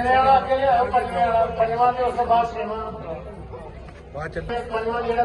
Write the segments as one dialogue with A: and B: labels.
A: ਪੰਜਵੇਂ ਵਾਲਾ ਅੱਗੇ ਲਿਆਓ ਪੰਜਵੇਂ ਵਾਲਾ ਪੰਜਵਾਂ ਤੇ ਉਸ ਤੋਂ ਬਾਅਦ ਛੇਵਾਂ।
B: ਬਾਅਦ ਚ
A: ਪੰਜਵਾਂ ਜਿਹੜਾ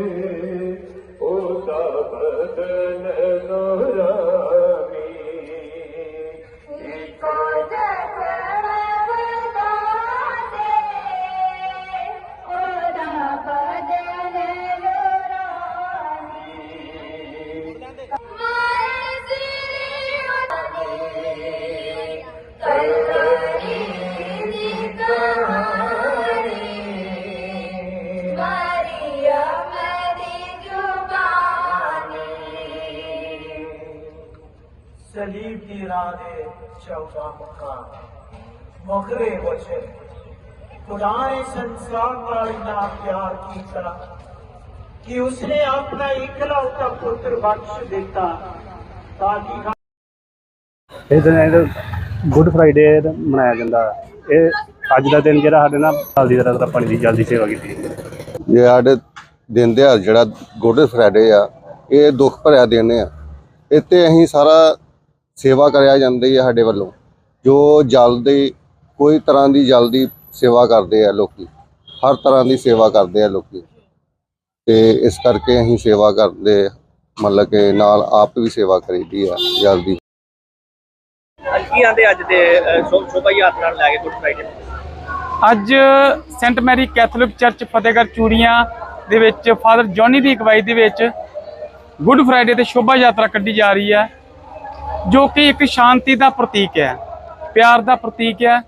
A: ਸਲੀਬ ਦੀ ਰਾਹ ਦੇ ਚੌਕਾ ਮੁਕਾ। ਮੁਖਰੇ ਵਚਨ ਖੁਦਾ ਨੇ ਸੰਸਾਰ ਨਾਲ ਇੰਨਾ ਪਿਆਰ ਕੀਤਾ ਕਿ ਉਸਨੇ ਆਪਣਾ ਇਕਲੌਤਾ ਪੁੱਤਰ ਬਖਸ਼ ਦਿੱਤਾ ਤਾਂ ਕਿ
C: ਇਸ ਦਿਨ ਇਹ ਗੁੱਡ ਫਰਾਈਡੇ ਮਨਾਇਆ ਜਾਂਦਾ। ਇਹ ਅੱਜ ਦਾ ਦਿਨ ਜਿਹੜਾ ਸਾਡੇ ਨਾਲ ਸਾਲ ਦੀ ਤਰ੍ਹਾਂ ਪਾਣੀ ਦੀ ਜਲਦੀ ਸੇਵਾ ਕੀਤੀ ਹੈ
B: ਇਹ ਸਾਡੇ ਦਿਨ ਦਿਹਾੜ ਜਿਹੜਾ ਗੁੱਡ ਫਰਾਈਡੇ ਆ ਇਹ ਦੁੱਖ ਭਰਿਆ ਦਿਨ ਆ। ਇੱਥੇ ਅਸੀਂ ਸਾਰਾ ਸੇਵਾ ਕਰਿਆ ਜਾਂਦੀ ਹੈ ਸਾਡੇ ਵੱਲੋਂ ਜੋ ਜਲ ਦੀ ਕੋਈ ਤਰ੍ਹਾਂ ਦੀ ਜਲ ਦੀ ਸੇਵਾ ਕਰਦੇ ਆ ਲੋਕੀ ਹਰ ਤਰ੍ਹਾਂ ਦੀ ਸੇਵਾ ਕਰਦੇ ਆ ਲੋਕੀ। ਤੇ ਇਸ ਕਰਕੇ ਅਸੀਂ ਸੇਵਾ ਕਰਦੇ ਮਤਲਬ ਕਿ ਨਾਲ ਆਪ ਵੀ ਸੇਵਾ ਕਰੀਦੀ ਆ ਜਲ ਦੀ
D: ਅੱਜ ਦੇ ਅਹ, ਸ਼ੋ- ਸ਼ੋਭਾ ਯਾਤਰਾ ਨੂੰ ਲੈ ਕੇ ਗੁੱਡ ਫਰਾਈਡੇ।
E: ਅੱਜ Saint Mary Catholic church Fatehgarh Churian ਦੇ ਵਿੱਚ ਫਾਦਰ ਜੌਨੀ ਦੀ ਅਗਵਾਈ ਦੇ ਵਿੱਚ ਗੁੱਡ ਫਰਾਈਡੇ ਤੇ ਸ਼ੋਭਾ ਯਾਤਰਾ ਕੱਢੀ ਜਾ ਰਹੀ ਹੈ। ਜੋ ਕਿ ਇੱਕ ਸ਼ਾਂਤੀ ਦਾ ਪ੍ਰਤੀਕ ਹੈ, ਪਿਆਰ ਦਾ ਪ੍ਰਤੀਕ ਹੈ।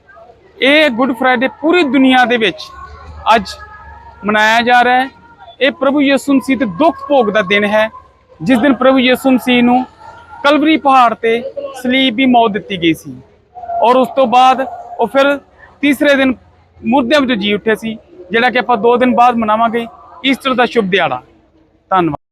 E: ਇਹ ਗੁੱਡ ਫਰਾਈਡੇ ਪੂਰੀ ਦੁਨੀਆ ਦੇ ਵਿੱਚ ਅੱਜ ਮਨਾਇਆ ਜਾ ਰਿਹਾ ਹੈ। ਇਹ ਪ੍ਰਭੂ ਯਿਸੂ ਮਸੀਹ ਦੇ ਦੁੱਖ ਭੋਗ ਦਾ ਦਿਨ ਹੈ। ਜਿਸ ਦਿਨ ਪ੍ਰਭੂ ਯਿਸੂ ਮਸੀਹ ਨੂੰ ਕਲਵਰੀ ਪਹਾੜ ਤੇ ਸਲੀਬ ਦੀ ਮੌਤ ਦਿੱਤੀ ਗਈ ਸੀ ਔਰ ਉਸ ਤੋਂ ਬਾਅਦ ਉਹ ਫਿਰ ਤੀਸਰੇ ਦਿਨ ਮੁਰਦਿਆਂ ਵਿੱਚੋਂ ਜੀ ਉੱਠੇ ਸੀ, ਜਿਹੜਾ ਕਿ ਆਪਾਂ 2 ਦਿਨ ਬਾਅਦ ਮਨਾਵਾਂਗੇ ਈਸਟਰ ਦਾ ਸ਼ੁਭ ਦਿਹਾੜਾ। ਧੰਨਵਾਦ।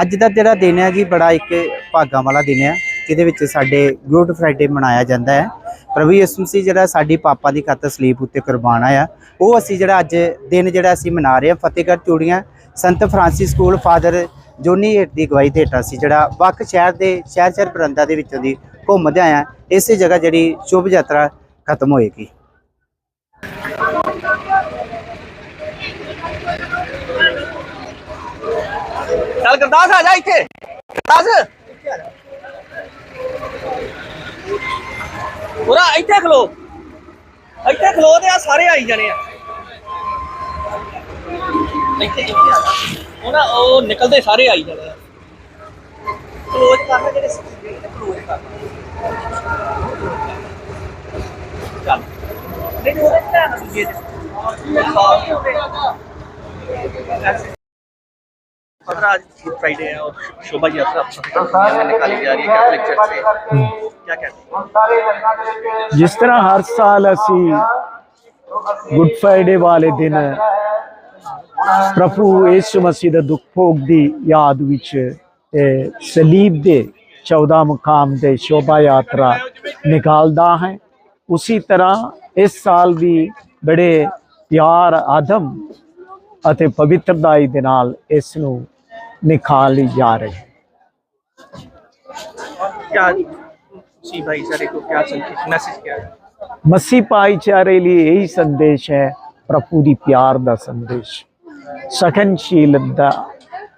F: ਅੱਜ ਦਾ ਜਿਹੜਾ ਦਿਨ ਹੈ ਜੀ, ਬੜਾ ਇੱਕ ਭਾਗਾਂ ਵਾਲਾ ਦਿਨ ਹੈ, ਜਿਹਦੇ ਵਿੱਚ ਸਾਡੇ ਗੁੱਡ ਫਰਾਈਡੇ ਮਨਾਇਆ ਜਾਂਦਾ ਹੈ। ਪ੍ਰਭੂ ਯਿਸੂ ਮਸੀਹ ਜਿਹੜਾ ਸਾਡੀ ਪਾਪਾਂ ਦੀ ਖਾਤਰ ਸਲੀਬ ਉੱਤੇ ਕੁਰਬਾਨ ਆਇਆ। ਉਹ ਅਸੀਂ ਜਿਹੜਾ ਅੱਜ ਦਿਨ ਜਿਹੜਾ ਅਸੀਂ ਮਨਾ ਰਹੇ ਹਾਂ, ਫਤਿਹਗੜ੍ਹ ਚੂੜੀਆਂ, ਸੰਤ ਫਰਾਂਸਿਸ ਸਕੂਲ, ਫਾਦਰ ਜੋਨੀ ਹੇਠ ਦੀ ਅਗਵਾਈ ਦੇ ਸੀ ਜਿਹੜਾ ਵੱਖ ਸ਼ਹਿਰ ਦੇ ਸ਼ਹਿਰ ਸ਼ਹਿਰ ਬਰੰਦਾ ਦੇ ਵਿੱਚੋਂ ਦੀ ਘੁੰਮਦੇ ਆਇਆ ਇਸੇ ਜਗ੍ਹਾ ਜਿਹੜੀ ਸ਼ੁਭ ਯਾਤਰਾ ਖਤਮ ਹੋਏਗੀ।
D: ਚੱਲ ਗੁਰਦਾਸ ਆ ਜਾ ਇੱਥੇ। ਗੁਰਦਾਸ ਪੂਰਾ ਇੱਥੇ ਖਲੋ। ਇੱਥੇ ਖਲੋ ਤੇ ਆ ਸਾਰੇ ਆਈ ਜਾਣੇ ਆ। ਇੱਥੇ ਇੱਥੇ ਆ ਜਾ। ਉਹ ਨਾ ਉਹ ਨਿਕਲਦੇ ਸਾਰੇ ਆਈ ਜਾਣੇ ਆ। ਕਲੋਜ਼ ਕਰਨਾ ਜਿਹੜੇ ਕਲੋਜ਼ ਕਰਨਾ ਚੱਲ। ਨਹੀਂ ਉਹਦੇ ਨਾਲ ਦੂਜੇ पंद्रह आज फ्राइडे है और शोभा यात्रा में निकाली जा रही है कैथोलिक चर्च से क्या कहते हैं
A: ਜਿਸ ਤਰ੍ਹਾਂ ਹਰ ਸਾਲ ਅਸੀਂ ਗੁੱਡ ਫਰਾਈਡੇ ਵਾਲੇ ਦਿਨ ਪ੍ਰਭੂ ਯਿਸੂ ਮਸੀਹ ਦਾ ਦੁੱਖ ਭੋਗ ਦੀ ਯਾਦ ਵਿੱਚ ਇਹ ਸਲੀਬ ਦੇ 14 ਮੁਕਾਮ ਦੇ ਸ਼ੋਭਾ ਯਾਤਰਾ ਨਿਕਾਲਦਾ ਹੈ ਉਸੇ ਤਰ੍ਹਾਂ ਇਸ ਸਾਲ ਵੀ ਬੜੇ ਪਿਆਰ ਆਦਮ ਅਤੇ ਪਵਿੱਤਰਦਾਈ ਦੇ ਨਾਲ ਇਸ ਨੂੰ ਨਿਕਾਲੀ ਜਾ ਰਹੀ ਹੈ
D: क्या सी भाई सारे को क्या संदेश मैसेज क्या है
A: ਮਸੀਹ ਭਾਈਚਾਰੇ ਲਈ ਇਹੀ ਸੰਦੇਸ਼ ਹੈ ਪ੍ਰਭੂ ਦੀ ਪਿਆਰ ਦਾ ਸੰਦੇਸ਼ ਸਖਨਸ਼ੀਲਤਾ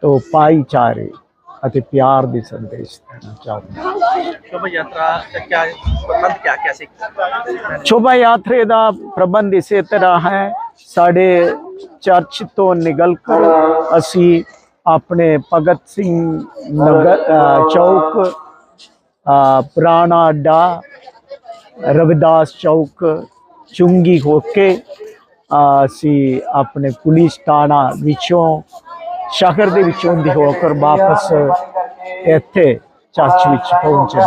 A: ਤੋਂ ਭਾਈਚਾਰੇ ਅਤੇ ਪਿਆਰ ਦੇ ਸੰਦੇਸ਼ ਦੇਣਾ ਚਾਹੁੰਦਾ ਹਾਂ।
D: शोभा यात्रा का क्या प्रबंध क्या कैसे
A: ਸ਼ੋਭਾ ਯਾਤਰੇ ਦਾ ਪ੍ਰਬੰਧ ਇਸੇ ਤਰ੍ਹਾਂ ਹੈ ਸਾਡੇ ਚਰਚ ਤੋਂ ਨਿਕਲ ਕਰ ਅਸੀਂ ਆਪਣੇ ਭਗਤ ਸਿੰਘ ਨਗਰ ਚੌਕ ਪੁਰਾਣਾ ਅੱਡਾ, ਰਵਿਦਾਸ ਚੌਕ, ਚੁੰਗੀ ਹੋ ਕੇ ਅਸੀਂ ਆਪਣੇ ਪੁਲਿਸ ਥਾਣਾ ਵਿੱਚੋਂ, ਸ਼ਹਿਰ ਦੇ ਵਿੱਚੋਂ ਦੀ ਹੋ ਕਰ ਵਾਪਸ ਇੱਥੇ ਚਰਚ ਵਿੱਚ ਪਹੁੰਚੇ।